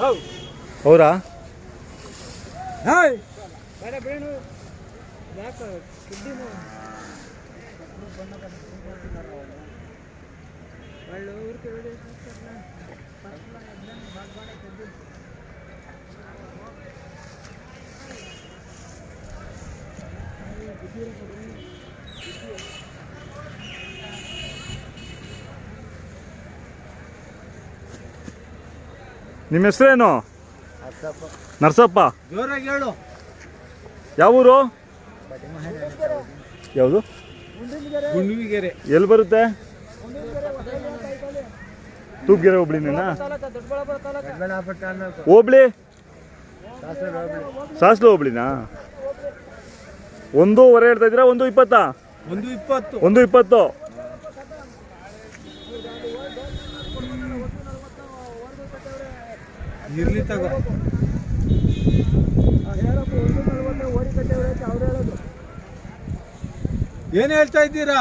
ಹೌದು? ಅವರಾ ಹಾಯ್. ಬೇಡ ನಿಮ್ಮ ಹೆಸರೇನು? ನರಸಪ್ಪ. ಯಾವ ಊರು? ಯಾವುದು? ಎಲ್ಲಿ ಬರುತ್ತೆ? ತೂಪ್ಗೆರೆ ಹೋಬ್ಳಿನೇನಾ ನಿನ್ನ ಹೋಬ್ಳಿ? ಸಾಸ್ಲು ಹೋಬ್ಳಿನಾ? ಒಂದೂವರೆ ಹೇಳ್ತಾ ಇದ್ದೀರಾ ಒಂದು ಇಪ್ಪತ್ತಾ? ಒಂದು ಇಪ್ಪತ್ತು. ಒಂದು ಇಪ್ಪತ್ತು. ಇರ್ಲಿ ತಗೋ. ಏನು ಹೇಳ್ತಾ ಇದ್ದೀರಾ?